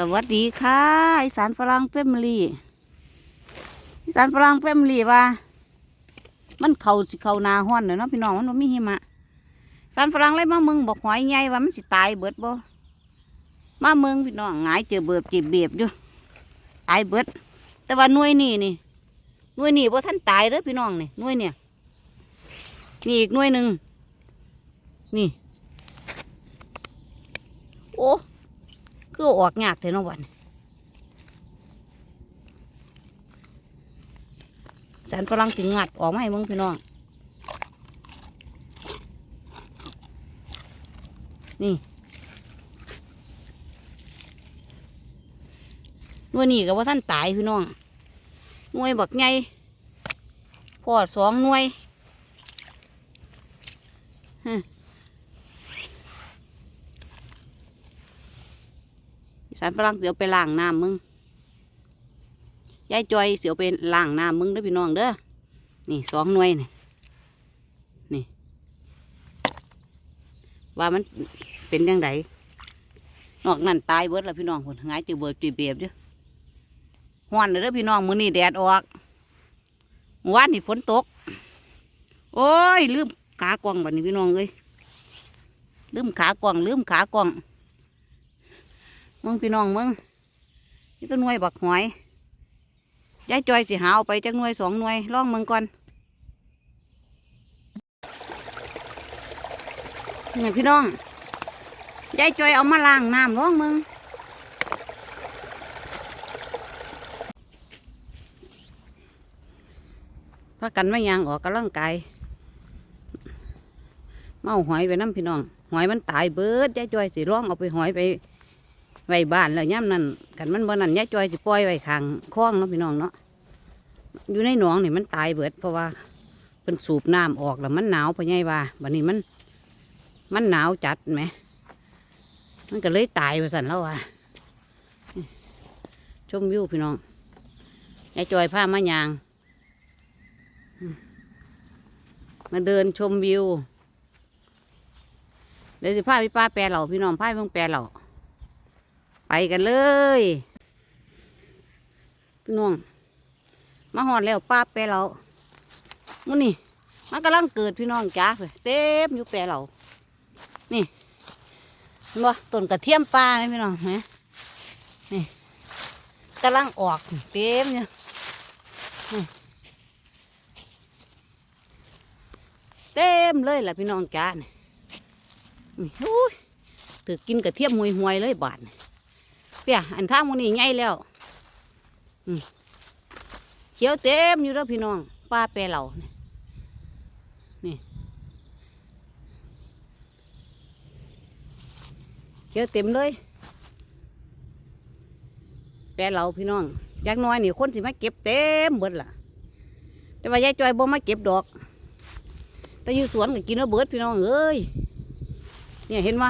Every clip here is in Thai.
สวัสดีค่ะอีสานฝรั่งเฟมลี่อีสานฝรั่งเฟมลี่ว่า มันเขาสิเขานาห้อนเนอะเนาะพี่น้องมันบ่มีหิมะสานฝรั่งเลยมาเมืองบอกหอยใหญ่ว่ามันสิตายเบิดบ่มาเมืองพี่น้องหงายเจอเบิบจีบเบียบอยู่ตายเบิด แต่ว่าหน่วยนี่นี่หน่วยนี่บ่ท่านตายเด้อพี่น้องนี่หน่วยเนี่ยนี่อีกหน่วยหนึ่งนี่ โอ้ คือออกยากเถอะเนาะวันจันฝรั่งถึงงัดออกมาให้มึงพี่น้อง นี่น่วยนี่ก็ว่าท่านตายพี่น้องหน่วยบักใหญ่พอดสองหน่วยฮึ สานฝรั่งเสียวไปล้างน้ำมึงยายจอยเสียวไปล้างน้ำมึงเด้อพี่น้องเด้อนี่สองหน่วยนี่นี่ ว่ามันเป็นยังไงนอกนั่นตายเบิดแล้วพี่น้องคนหงายจือเบิดจีเบียบจ้ะห้อนเลยเด้อพี่น้องมื้อนี้แดดออกวานนี่ฝนตก โอ้ยลืมขากวงบัดนี้พี่น้องเอ้ยลืมขากวงลืมขากวง มึงพี่น้องมึงนี่ต้นหน่วยบักหอยยายจอยสิหาเอาไปจักหน่วยสองหน่วยลองมึงก่อนนี่พี่น้องยายจอยเอามาล้างน้ำลองมึงพากันไม่ยางออกกำลังกายเมาหอยไปน้ำพี่น้อง หอยมันตายเบิดยายจอยสิร้องเอาไปหอยไป ไว้บ้านแล้วย่ำนั่นกันมันบ่นั่นยายจอยสิปล่อยไว้ข้างคลองเนาะพี่น้องเนาะอยู่ในหนองนี่มันตายเบิด เพราะว่าเป็นสูบน้ำออกแล้วมันหนาวพะไงว่าบัดนี้มัน มันหนาวจัดไหม มันก็เลยตายไปสั่นแล้วว่ะชมวิวพี่น้องยายจอยผ้ามายางมมาเดินชมวิวเดี๋ยวสิพาพี่ป้าแปรเหล่าพี่น้องพาเพิ่งแปรเหล่า ไปกันเลยพี่น้อง มาหอดแล้วป้าแปรเหล่ามื้อนี่มันกำลังเกิดพี่น้องจ้าเต็มอยู่แปรเหล่านี่เห็นบ่ต้นกระเทียมปลาไหมพี่น้องเห็นนี่กำลังออกเต็มเนี่ยเต็มเลยแหละพี่น้องจ้าเนี่ยอุ้ยถือกินกระเทียมหวยหวยๆเลยบาทนี่ เปียอันท่ามันนี่ใหญ่แล้วเขียวเต็มอยู่แล้วพี่น้องปลาแปรเหล่านี่นี่เยอะเต็มเลยแปรเราพี่น้องอยากน้อยนี่คนสิมาเก็บเต็มเบิดล่ะ แต่ว่ายายจอยบ่มาเก็บดอก แต่อยู่สวนก็กินแล้วเบิดพี่น้องเอ้ยเนี่ยเห็นไหม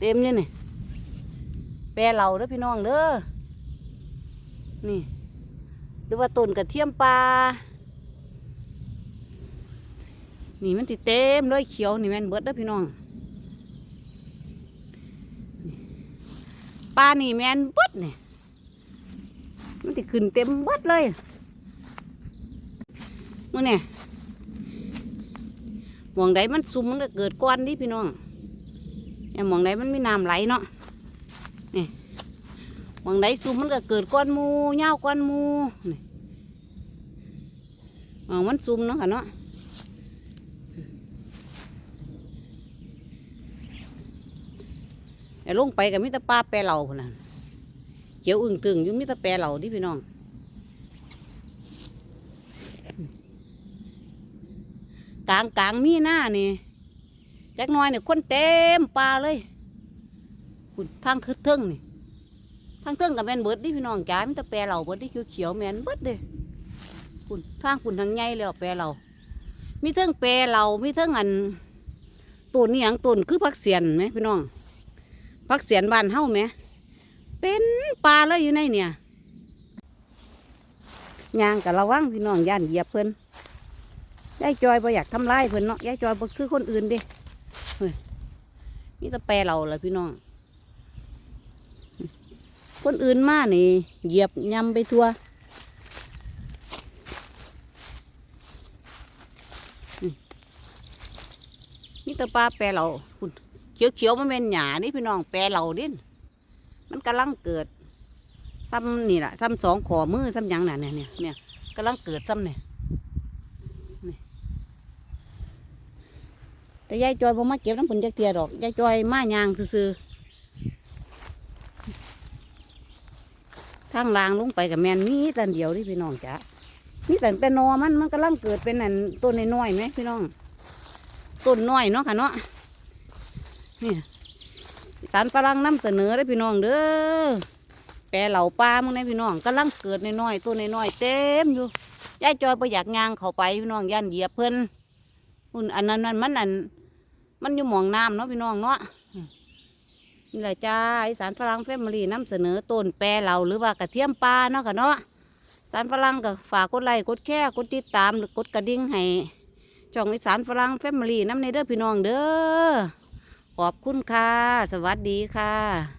เต็มเลยนี่ ปรเราเด้อพี่น้องเด้อนี่หรือว่าต้นกระเทียมปลานี่มันติเต็มเลยเขียวนี่แม่นเบิดเด้อพี่น้องปลานี่แมนเบิดเนี่ยมันติขึ้นเต็มเบิดเลยมื่อเนี่ยหมองใดมันซุ่มมันก็เกิดก้อนดิพี่น้องเนี่ยหมองใดมันมีน้ำไหลเนาะ มองใดซุมมันก็เกิดก้อนมูเงาก้อนมูนี่มองมันซุมเนาะค่ะเนาะแต่ลงไปกับมิตรปลาแปรเหล่าพุ่นน่ะเขียวอึ่งตึงอยู่มิตรแปรเหล่าที่พี่น้องกลางกลางมีหน้านี่จักน้อยเนี่ยคนเต็มปลาเลยคุณทางคือเทิงนี่ ทางเทิงกับแมนเบิดดิพี่น้องจ้ามิตรแปรเหล่าเบิดดิเขียวเขียวๆแมนเบิดเด้คุณทางคุณทางใหญ่แล้วแปรเหล่ามีเทิงแปรเหล่ามีเทิงอันต้นนี่ยังต้นคือพักเสียนไหมพี่น้องพักเสียนบ้านเฮ้าไหมเป็นปลาเลยอยู่ในเนี่ยยางกับระวังพี่น้องย่านเหยียบเพิ่นยายจอยบ่อยากทำร้ายเพิ่นเนาะยายจอยบ่คือคนอื่นเด้เฮ้ยนี่จะแปลเราเลยพี่น้อง คนอื่นมานี่เหยียบยำไปทั่วนี่ตะปลาแปรเราคุณเขียวเขียวมันเป็นหยานี่พี่น้องแปรเราดินมันกำลังเกิดซ้ำนี่แหละซ้ำสองขอมือซ้ำยังน่ะเนี่ยเนี่ยเนี่ยกำลังเกิดซ้ำเนี่ยแต่ยายจอยบ่มาเก็บน้ำผุนจักเตียดอกยายจอยมายางซื่อๆ ทางลางลงไปกับแมนมีแต่เดียวที่พี่น้องจ้ะมีแต่แต่นอมันมันกำลังเกิดเป็นอันต้นน้อยๆไหมพี่น้องต้นน้อยเนาะค่ะเนาะนี่สารฝรั่งนำเสนอได้พี่น้องเด้อแปรเหล่าปลามึงนะพี่น้องกำลังเกิดน้อยต้นน้อยเต็มอยู่ยายจอยไปอยากยางเขาไปพี่น้องย่านเหยียบเพิ่นอุ่นอันนั้นมันมันอันมันอยู่หมองน้ำเนาะพี่น้องเนาะ นี่แหละจ้าอีสานฝรั่งแฟมิลี่นำเสนอต้นแปรเราหรือว่ากระเทียมปลาเนาะค่ะเนาะสารฝรั่งก็ฝากกดไลค์กดแค่กดติดตามหรือกดกระดิ่งให้จ่องอีสานฝรั่งแฟมิลี่น้ำในเด้อพี่น้องเด้อขอบคุณค่ะ สวัสดีค่ะ